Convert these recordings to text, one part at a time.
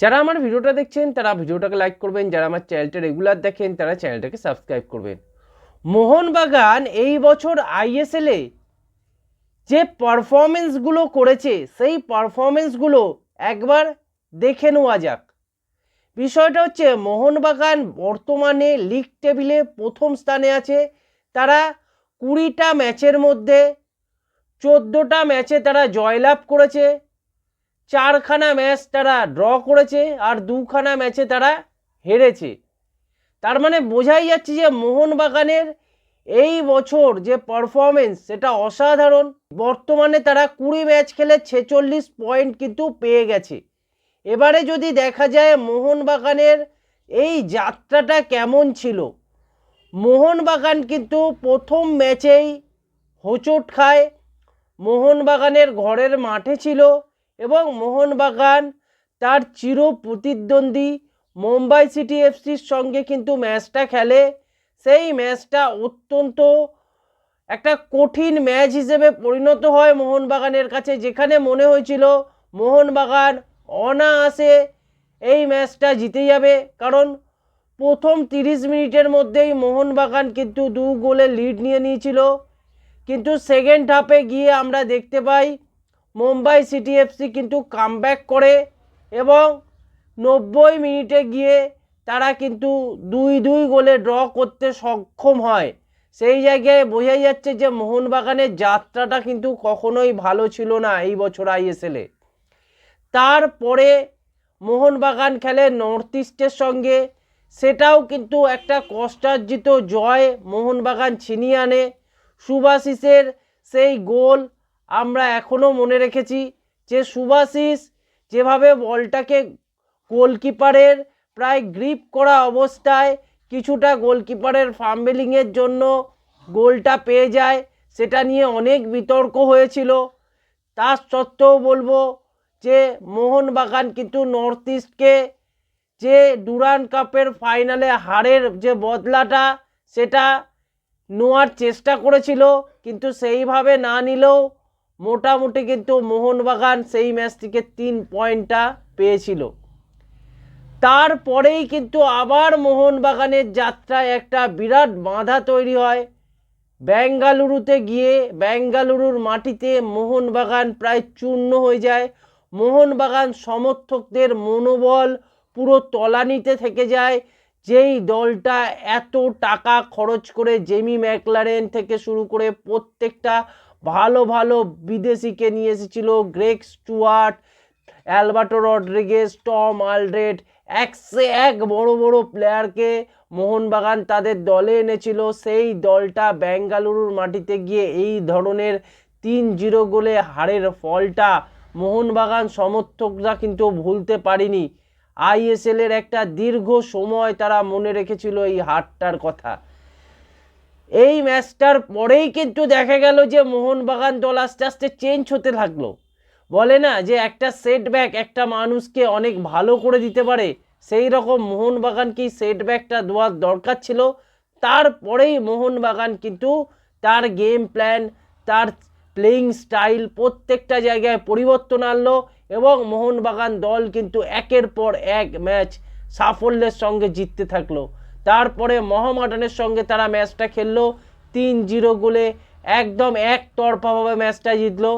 যারা আমার ভিডিওটা দেখছেন, তারা ভিডিওটাকে লাইক করবেন। যারা আমার চ্যানেলটা রেগুলার দেখেন, তারা চ্যানেলটাকে সাবস্ক্রাইব করবেন। মোহনবাগান এই বছর আইএসএলে যে পারফরমেন্সগুলো করেছে, সেই পারফরমেন্সগুলো একবার দেখে নেওয়া যাক। বিষয়টা হচ্ছে, মোহনবাগান বর্তমানে লিগ টেবিলে প্রথম স্থানে আছে। তারা কুড়িটা ম্যাচের মধ্যে চোদ্দোটা ম্যাচে তারা জয়লাভ করেছে। চারখানা ম্যাচ তারা ড্র করেছে আর দুখানা ম্যাচে তারা হেরেছে। তার মানে বোঝাই যাচ্ছে যে মোহনবাগানের এই বছর যে পারফরমেন্স সেটা অসাধারণ। বর্তমানে তারা কুড়ি ম্যাচ খেলে ছেচল্লিশ পয়েন্ট কিন্তু পেয়ে গেছে। এবারে যদি দেখা যায় মোহনবাগানের এই যাত্রাটা কেমন ছিল? মোহনবাগান কিন্তু প্রথম ম্যাচেই হোঁচট খায়। মোহনবাগানের ঘরের মাঠে ছিল। এবং মোহনবাগান তার চির প্রতিদ্বন্দ্বী। মুম্বাই সিটি এফসির সঙ্গে কিন্তু ম্যাচটা খেলে। সেই ম্যাচটা অত্যন্ত একটা কঠিন ম্যাচ হিসেবে পরিণত হয় মোহনবাগানের কাছে, যেখানে মনে হয়েছিল মোহনবাগান অনায়াসে এই ম্যাচটা জিতে যাবে। কারণ প্রথম তিরিশ মিনিটের মধ্যেই মোহনবাগান কিন্তু দু গোলে লিড নিয়ে নিয়েছিল। কিন্তু সেকেন্ড হাফে গিয়ে আমরা দেখতে পাই মুম্বাই সিটি এফসি কিন্তু কামব্যাক করে এবং নব্বই মিনিটে গিয়ে তারা কিন্তু দুই দুই গোলে ড্র করতে সক্ষম হয়। সেই জায়গায় বোঝাই যাচ্ছে যে মোহনবাগানের যাত্রাটা কিন্তু কখনোই ভালো ছিল না এই বছর আইএসএলে তারপরে মোহনবাগান খেলে নর্থ ইস্টের সঙ্গে, সেটাও কিন্তু একটা কষ্টার্জিত জয় মোহনবাগান ছিনিয়ে আনে। সুভাশিসের সেই গোল আমরা এখনও মনে রেখেছি যে সুভাশিস যেভাবে বলটাকে গোলকিপারের প্রায় গ্রিপ করা অবস্থায় কিছুটা গোলকিপারের ফাম্বেলিংয়ের জন্য গোলটা পেয়ে যায়, সেটা নিয়ে অনেক বিতর্ক হয়েছিল। তা সত্ত্বেও বলব যে মোহনবাগান কিন্তু নর্থ ইস্টকে যে ডুরান কাপের ফাইনালে হারের যে বদলাটা, সেটা নেওয়ার চেষ্টা করেছিল, কিন্তু সেইভাবে না নিলেও মোটামুটি কিন্তু মোহনবাগান সেই ম্যাচ থেকে তিন পয়েন্টটা পেয়েছিল। তারপরেই কিন্তু আবার মোহনবাগানের যাত্রায় একটা বিরাট বাধা তৈরি হয়। বেঙ্গালুরুতে গিয়ে বেঙ্গালুরুর মাটিতে মোহনবাগান প্রায় চূর্ণ হয়ে যায়। মোহনবাগান সমর্থকদের মনোবল পুরো তলানিতে থেকে যায়। যেই দলটা এত টাকা খরচ করে জেমি ম্যাকলারেন থেকে শুরু করে প্রত্যেকটা ভালো ভালো বিদেশিকে নিয়ে এসেছিল Greg Stewart, Alberto Rodriguez, Tom Aldred, একসে এক বড় বড় প্লেয়ারকে মোহনবাগান তাদের দলে এনেছিল। সেই দলটা বেঙ্গালুরুর মাটিতে গিয়ে এই ধরনের তিন জিরো গোলে হারের ফলটা মোহনবাগান সমর্থকরা কিন্তু ভুলতে পারিনি। আইএসএলের একটা দীর্ঘ সময় তারা মনে রেখেছিল এই হারটার কথা। এই ম্যাচটার পরেই কিন্তু দেখা গেল যে মোহনবাগান দল আস্তে আস্তে চেঞ্জ হতে থাকল বলে না যে একটা সেটব্যাক একটা মানুষকে অনেক ভালো করে দিতে পারে, সেই রকম মোহনবাগানকেই সেটব্যাকটা দেওয়ার দরকার ছিল। তারপরেই মোহনবাগান কিন্তু তার গেম প্ল্যান তার প্লেয়িং স্টাইল প্রত্যেকটা জায়গায় পরিবর্তন আনলো এবং মোহনবাগান দল কিন্তু একের পর এক ম্যাচ সাফল্যের সঙ্গে জিততে থাকল। তারপরে মহামাডানের সঙ্গে তারা ম্যাচটা খেললো। তিন জিরো গোলে একদম একতরফাভাবে ম্যাচটা জিতলো।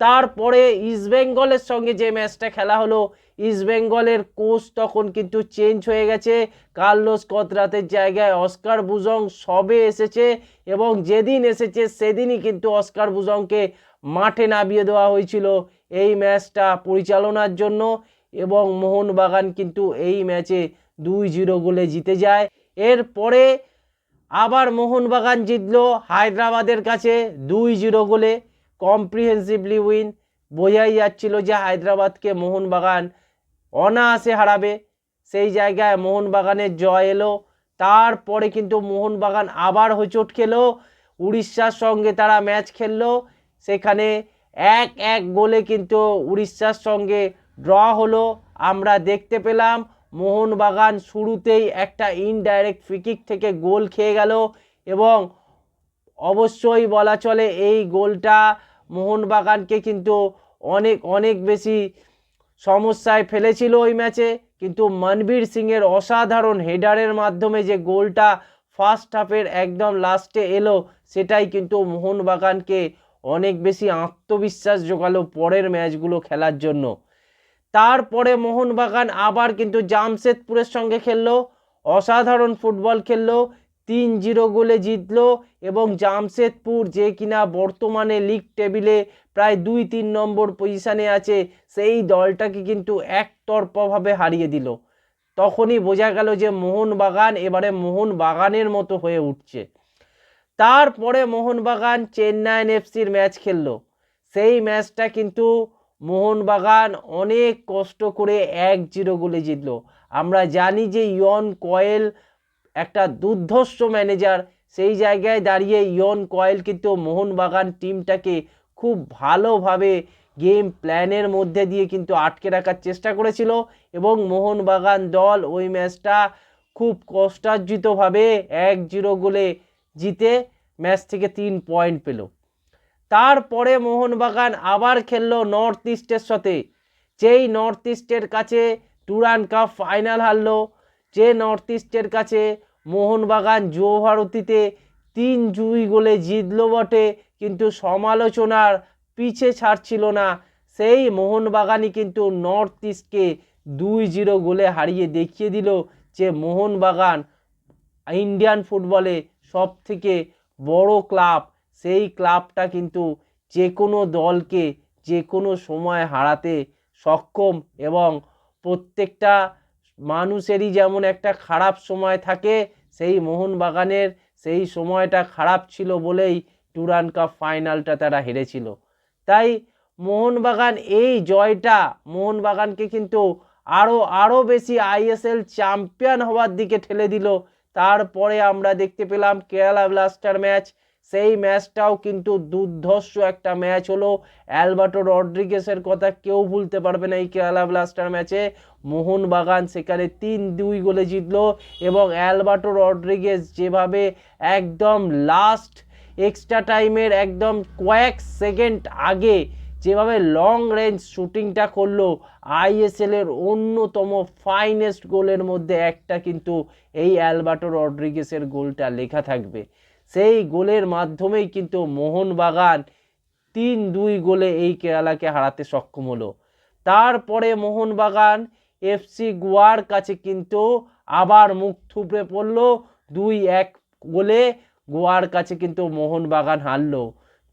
তারপরে ইস্টবেঙ্গলের সঙ্গে যে ম্যাচটা খেলা হলো ইস্টবেঙ্গলের কোচ তখন কিন্তু চেঞ্জ হয়ে গেছে। কার্লোস কতরাতের জায়গায় অস্কার বুজং সবে এসেছে এবং যেদিন এসেছে সেদিনই কিন্তু অস্কার বুজংকে মাঠে নামিয়ে দেওয়া হয়েছিল এই ম্যাচটা পরিচালনার জন্য এবং মোহনবাগান কিন্তু এই ম্যাচে দুই জিরো গোলে জিতে যায়। এরপরে আবার মোহনবাগান জিতলো হায়দ্রাবাদের কাছে দুই জিরো গোলে। কম্প্রিহেন্সিভলি উইন বোঝাই যাচ্ছিল যে হায়দ্রাবাদকে মোহনবাগান অনায়াসে হারাবে। সেই জায়গায় মোহনবাগানের জয় এলো। তারপরে কিন্তু মোহনবাগান আবার হোঁচট খেলো। উড়িষ্যার সঙ্গে তারা ম্যাচ খেললো। সেখানে এক এক গোলে কিন্তু উড়িষ্যার সঙ্গে ড্র হলো। আমরা দেখতে পেলাম মোহনবাগান শুরুতেই একটা ইনডাইরেক্ট ফ্রিকিক থেকে গোল খেয়ে গেল এবং অবশ্যই বলা চলে এই গোলটা মোহনবাগানকে কিন্তু অনেক অনেক বেশি সমস্যায় ফেলেছিল ওই ম্যাচে কিন্তু মনবীর সিংয়ের অসাধারণ হেডারের মাধ্যমে যে গোলটা ফার্স্ট হাফের একদম লাস্টে এলো, সেটাই কিন্তু মোহনবাগানকে অনেক বেশি আত্মবিশ্বাস জোগালো পরের ম্যাচগুলো খেলার জন্য। তারপরে মোহনবাগান আবার কিন্তু জামশেদপুরের সঙ্গে খেললো, অসাধারণ ফুটবল খেললো তিন জিরো গোলে জিতলো এবং জামশেদপুর যে কিনা বর্তমানে লিগ টেবিলে প্রায় দুই তিন নম্বর পজিশানে আছে, সেই দলটাকে কিন্তু একতরফাভাবে হারিয়ে দিল। তখনই বোঝা গেল যে মোহনবাগান এবারে মোহনবাগানের মতো হয়ে উঠছে। তারপরে মোহনবাগান চেন্নাইন এফসির ম্যাচ খেললো। সেই ম্যাচটা কিন্তু মোহনবাগান অনেক কষ্ট করে এক জিরো গোলে জিতলো। আমরা জানি যে ইয়ন কয়েল একটা দুর্ধর্ষ ম্যানেজার। সেই জায়গায় দাঁড়িয়ে ইয়ন কয়েল কিন্তু মোহনবাগান টিমটাকে খুব ভালোভাবে গেম প্ল্যানের মধ্যে দিয়ে কিন্তু আটকে রাখার চেষ্টা করেছিল এবং মোহনবাগান দল ওই ম্যাচটা খুব কষ্টার্জিতভাবে এক জিরো গোলে জিতে ম্যাচ থেকে তিন পয়েন্ট পেল। তারপরে মোহনবাগান আবার খেললো নর্থ ইস্টের সাথে। যেই নর্থ ইস্টের কাছে টুরান কাপ ফাইনাল হারলো, যে নর্থ ইস্টের কাছে মোহনবাগান যুবভারতীতে তিন জুই গোলে জিতলো বটে, কিন্তু সমালোচনার পিছে ছাড়ছিল না। সেই মোহনবাগানই কিন্তু নর্থ ইস্টকে দুই জিরো গোলে হারিয়ে দেখিয়ে দিল যে মোহনবাগান ইন্ডিয়ান ফুটবলে সব থেকে বড় ক্লাব। সেই ক্লাবটা কিন্তু যে কোনো দলকে যে কোনো সময় হারাতে সক্ষম এবং প্রত্যেকটা মানুষেরই যেমন একটা খারাপ সময় থাকে, সেই মোহনবাগানের সেই সময়টা খারাপ ছিল বলেই টুরান কাপ ফাইনালটা তারা হেরেছিল। তাই মোহনবাগান এই জয়টা, মোহনবাগানকে কিন্তু আরও আরও বেশি আইএসএল চ্যাম্পিয়ন হওয়ার দিকে ঠেলে দিল। তারপরে আমরা দেখতে পেলাম কেরালা ব্লাস্টার ম্যাচ সেই ম্যাচটাও কিন্তু দুর্ধর্ষ একটা ম্যাচ হলো। অ্যালবার্টো রড্রিগেসের কথা কেউ ভুলতে পারবে না এই কেরালা ব্লাস্টার ম্যাচে। মোহনবাগান সেখানে তিন দুই গোলে জিতলো এবং অ্যালবার্টো রড্রিগেস যেভাবে একদম লাস্ট এক্সট্রা টাইমের একদম কয়েক সেকেন্ড আগে যেভাবে লং রেঞ্জ শুটিংটা করল আইএসএলের অন্যতম ফাইনেস্ট গোলের মধ্যে একটা কিন্তু এই অ্যালবার্টো রড্রিগেসের গোলটা লেখা থাকবে। সেই গোলের মাধ্যমেই কিন্তু মোহনবাগান তিন দুই গোলে এই কেরালাকে হারাতে সক্ষম হলো। তারপরে মোহনবাগান এফসি গোয়ার কাছে কিন্তু আবার মুখ থুবড়ে পড়ল, দুই এক গোলে গোয়ার কাছে কিন্তু মোহনবাগান হারল।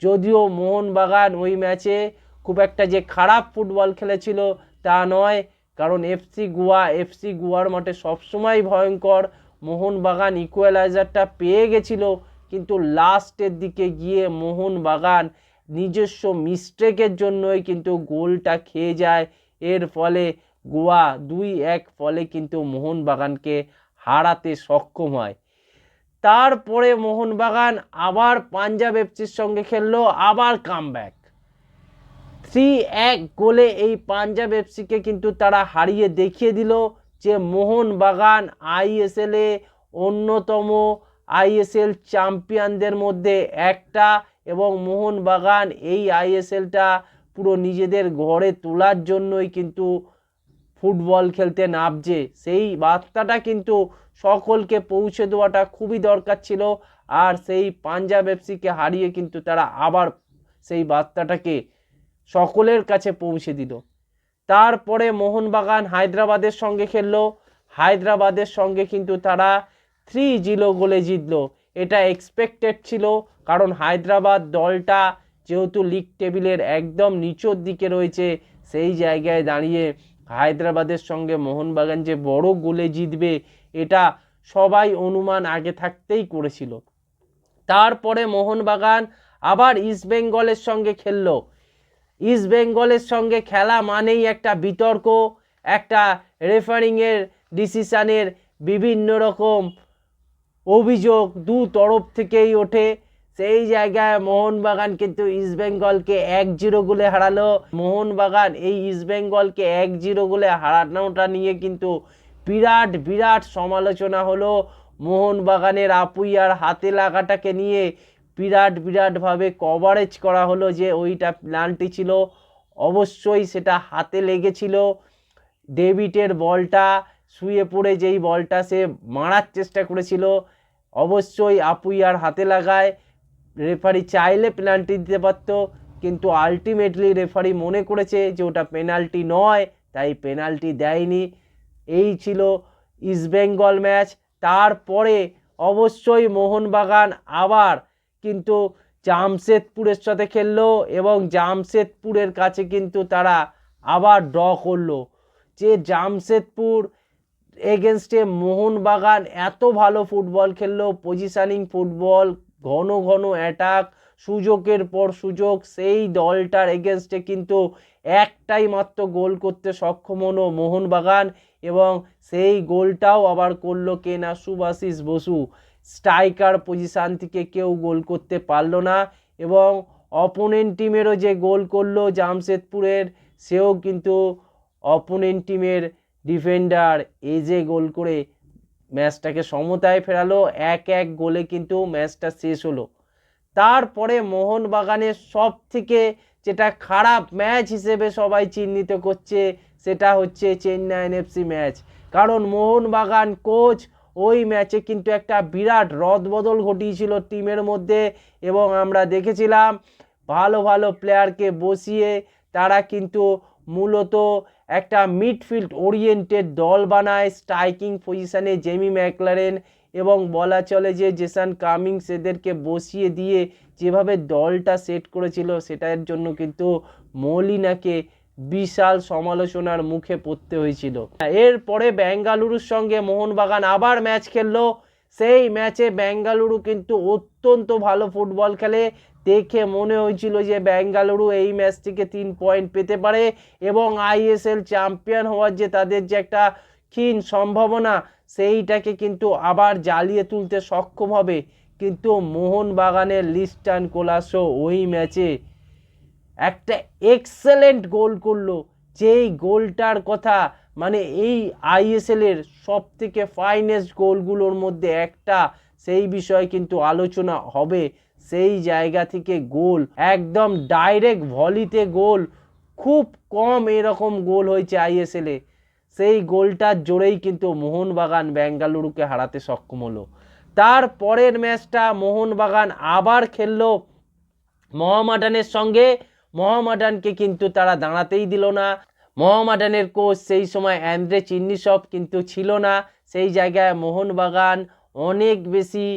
যদিও মোহনবাগান ওই ম্যাচে খুব একটা যে খারাপ ফুটবল খেলেছিল তা নয়, কারণ এফসি গোয়া, এফসি গোয়ার মাঠে সবসময় ভয়ঙ্কর। মোহনবাগান ইকুয়ালাইজারটা পেয়ে গেছিল কিন্তু লাস্টের দিকে গিয়ে মোহনবাগান নিজস্ব মিস্টেকের জন্যই কিন্তু গোলটা খেয়ে যায়। এর ফলে গোয়া দুই এক ফলে কিন্তু মোহনবাগানকে হারাতে সক্ষম হয়। তারপরে মোহনবাগান আবার পাঞ্জাব এফসির সঙ্গে খেললো, আবার কামব্যাক। থ্রি এক গোলে এই পাঞ্জাব এফসিকে কিন্তু তারা হারিয়ে দেখিয়ে দিল যে মোহনবাগান আইএসএলে অন্যতম আইএসএল চ্যাম্পিয়নদের মধ্যে একটা এবং মোহনবাগান এই আইএসএলটা পুরো নিজেদের ঘরে তোলার জন্যই কিন্তু ফুটবল খেলতে নামছে। সেই বার্তাটা কিন্তু সকলকে পৌঁছে দেওয়াটা খুবই দরকার ছিল আর সেই পাঞ্জাব এফসিকে হারিয়ে কিন্তু তারা আবার সেই বার্তাটাকে সকলের কাছে পৌঁছে দিল। তারপরে মোহনবাগান হায়দ্রাবাদের সঙ্গে খেললো। হায়দ্রাবাদের সঙ্গে কিন্তু তারা থ্রি জিরো গোলে জিতলো। এটা এক্সপেক্টেড ছিল, কারণ হায়দ্রাবাদ দলটা যেহেতু লিগ টেবিলের একদম নিচের দিকে রয়েছে, সেই জায়গায় দাঁড়িয়ে হায়দ্রাবাদের সঙ্গে মোহনবাগান যে বড় গোলে জিতবে, এটা সবাই অনুমান আগে থাকতেই করেছিল। তারপরে মোহনবাগান আবার ইস্ট বেঙ্গলের সঙ্গে খেললো। ইস্ট বেঙ্গলের সঙ্গে খেলা মানেই একটা বিতর্ক, একটা রেফারিংয়ের ডিসিশানের বিভিন্ন রকম অভিযোগ দু তরফ থেকেই ওঠে। সেই জায়গায় মোহনবাগান কিন্তু ইস্টবেঙ্গলকে এক জিরো গোলে হারালো। মোহনবাগান এই ইস্টবেঙ্গলকে এক জিরো গোলে হারানোটা নিয়ে কিন্তু বিরাট বিরাট সমালোচনা হলো। মোহনবাগানের আপুইয়ার হাতে লাগাটাকে নিয়ে বিরাট, বিরাটভাবে কভারেজ করা হলো যে ওইটা প্ল্যানটি ছিল। অবশ্যই সেটা হাতে লেগেছিল। ডেভিডের বলটা শুয়ে পড়ে যেই বলটা সে মারার চেষ্টা করেছিল, অবশ্যই আপুইয়ার হাতে লাগায়। রেফারি চাইলে পেনাল্টি দিতে পারত, কিন্তু আলটিমেটলি রেফারি মনে করেছে যে ওটা পেনাল্টি নয়, তাই পেনাল্টি দেয়নি। এই ছিল ইস্টবেঙ্গল ম্যাচ তারপরে অবশ্যই মোহনবাগান আবার কিন্তু জামশেদপুরের সাথে খেললো এবং জামশেদপুরের কাছে কিন্তু তারা আবার ড্র করল। যে জামশেদপুর এগেনস্টে মোহনবাগান এত ভালো ফুটবল খেললো পজিশনিং ফুটবল ঘন ঘন অ্যাটাক সুযোগের পর সুযোগ, সেই দলটার এগেনস্টে কিন্তু একটাই মাত্র গোল করতে সক্ষম হলো মোহনবাগান এবং সেই গোলটাও আবার করল কে না সুভাশিস বসু। স্ট্রাইকার পজিশান থেকে কেউ গোল করতে পারল না এবং অপোনেন্ট টিমেরও যে গোল করল জামশেদপুরের, সেও কিন্তু অপোনেন্ট টিমের ডিফেন্ডার এজে গোল করে ম্যাচটাকে সমতায় ফেরালো, এক এক গোলে কিন্তু ম্যাচটা শেষ হলো। তারপরে মোহনবাগানের সব থেকে যেটা খারাপ ম্যাচ হিসেবে সবাই চিহ্নিত করছে, সেটা হচ্ছে চেন্নাই এনএফসি ম্যাচ। কারণ মোহনবাগান কোচ ওই ম্যাচে কিন্তু একটা বিরাট রদবদল ঘটিয়েছিল টিমের মধ্যে এবং আমরা দেখেছিলাম ভালো ভালো প্লেয়ারকে বসিয়ে তারা কিন্তু মূলত একটা মিডফিল্ড ওরিয়েন্টেড দল বানায় স্ট্রাইকিং পজিশনে জেমি ম্যাকলারেন এবং বলা চলে যে জেসান কামিংস এদেরকে বসিয়ে দিয়ে যেভাবে দলটা সেট করেছিল, সেটার জন্য কিন্তু মলিনাকে বিশাল সমালোচনার মুখে পড়তে হয়েছিল। এরপরে বেঙ্গালুরুর সঙ্গে মোহনবাগান আবার ম্যাচ খেললো। সেই ম্যাচে বেঙ্গালুরু কিন্তু অত্যন্ত ভালো ফুটবল খেলে। দেখে মনে হয়েছিল যে বেঙ্গালুরু এই ম্যাচ থেকে তিন পয়েন্ট পেতে পারে এবং আইএসএল চ্যাম্পিয়ন হওয়ার যে তাদের যে একটা ক্ষীণ সম্ভাবনা, সেইটাকে কিন্তু আবার জ্বালিয়ে তুলতে সক্ষম হবে। কিন্তু মোহনবাগানের লিস্টান কোলাসো ওই ম্যাচে একটা এক্সেলেন্ট গোল করল। যেই গোলটার কথা মানে এই আইএসএলের সব থেকে ফাইনেস্ট গোলগুলোর মধ্যে একটা, সেই বিষয়ে কিন্তু আলোচনা হবে। সেই জায়গা থেকে গোল, একদম ডাইরেক্ট ভলিতে গোল, খুব কম এরকম গোল হয়েছে আইএসএলে সেই গোলটার জোরেই কিন্তু মোহনবাগান বেঙ্গালুরুকে হারাতে সক্ষম হলো। তার পরের ম্যাচটা মোহনবাগান আবার খেলল। মহামাডানের সঙ্গে, মহামাডানকে কিন্তু তারা দাঁড়াতেই দিল না। মহামাডানের কোচ সেই সময় অ্যান্দ্রে চিন্নিসব কিন্তু ছিল না। সেই জায়গায় মোহনবাগান অনেক বেশি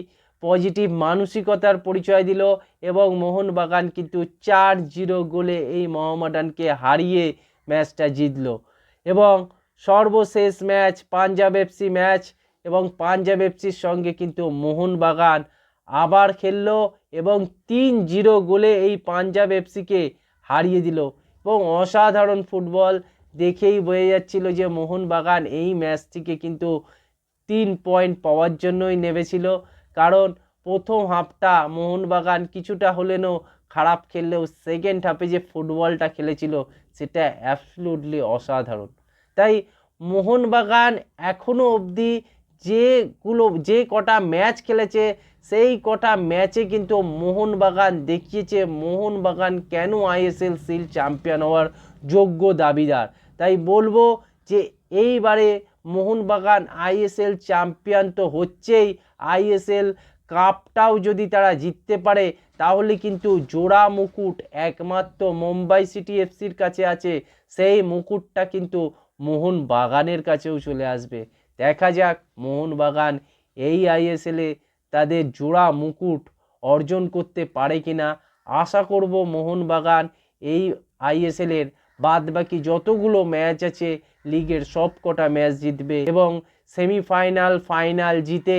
পজিটিভ মানসিকতার পরিচয় দিল এবং মোহনবাগান কিন্তু চার জিরো গোলে এই মোহামেডানকে হারিয়ে ম্যাচটা জিতলো। এবং সর্বশেষ ম্যাচ পাঞ্জাব এফসি ম্যাচ এবং পাঞ্জাব এফসির সঙ্গে কিন্তু মোহনবাগান আবার খেললো এবং তিন জিরো গোলে এই পাঞ্জাব এফসিকে হারিয়ে দিল। এবং অসাধারণ ফুটবল দেখেই বোঝা যাচ্ছিল যে মোহনবাগান এই ম্যাচ থেকে কিন্তু তিন পয়েন্ট পাওয়ার জন্যই নেমেছিল। কারণ প্রথম হাফটা মোহনবাগান কিছুটা হলেনও খারাপ খেললেও সেকেন্ড হাফে যে ফুটবলটা খেলেছিল, সেটা অ্যাবসলুটলি অসাধারণ। তাই মোহনবাগান এখনও অবধি যেগুলো যে কটা ম্যাচ খেলেছে, সেই কটা ম্যাচে কিন্তু মোহনবাগান দেখিয়েছে, মোহনবাগান কেন আইএসএল সিল চ্যাম্পিয়ন হওয়ার যোগ্য দাবিদার। তাই বলব যে এইবারে মোহনবাগান আইএসএল চ্যাম্পিয়ন তো হচ্ছেই আইএসএল কাপটাও যদি তারা জিততে পারে, তাহলে কিন্তু জোড়া মুকুট একমাত্র মুম্বাই সিটি এফসির কাছে আছে। সেই মুকুটটা কিন্তু মোহনবাগানের কাছেও চলে আসবে। দেখা যাক মোহনবাগান এই আইএসএলে তাদের জোড়া মুকুট অর্জন করতে পারে কিনা। আশা করব মোহনবাগান এই আইএসএলের বাদ বাকি যতগুলো ম্যাচ আছে, লিগের সব কটা ম্যাচ জিতবে এবং সেমিফাইনাল, ফাইনাল জিতে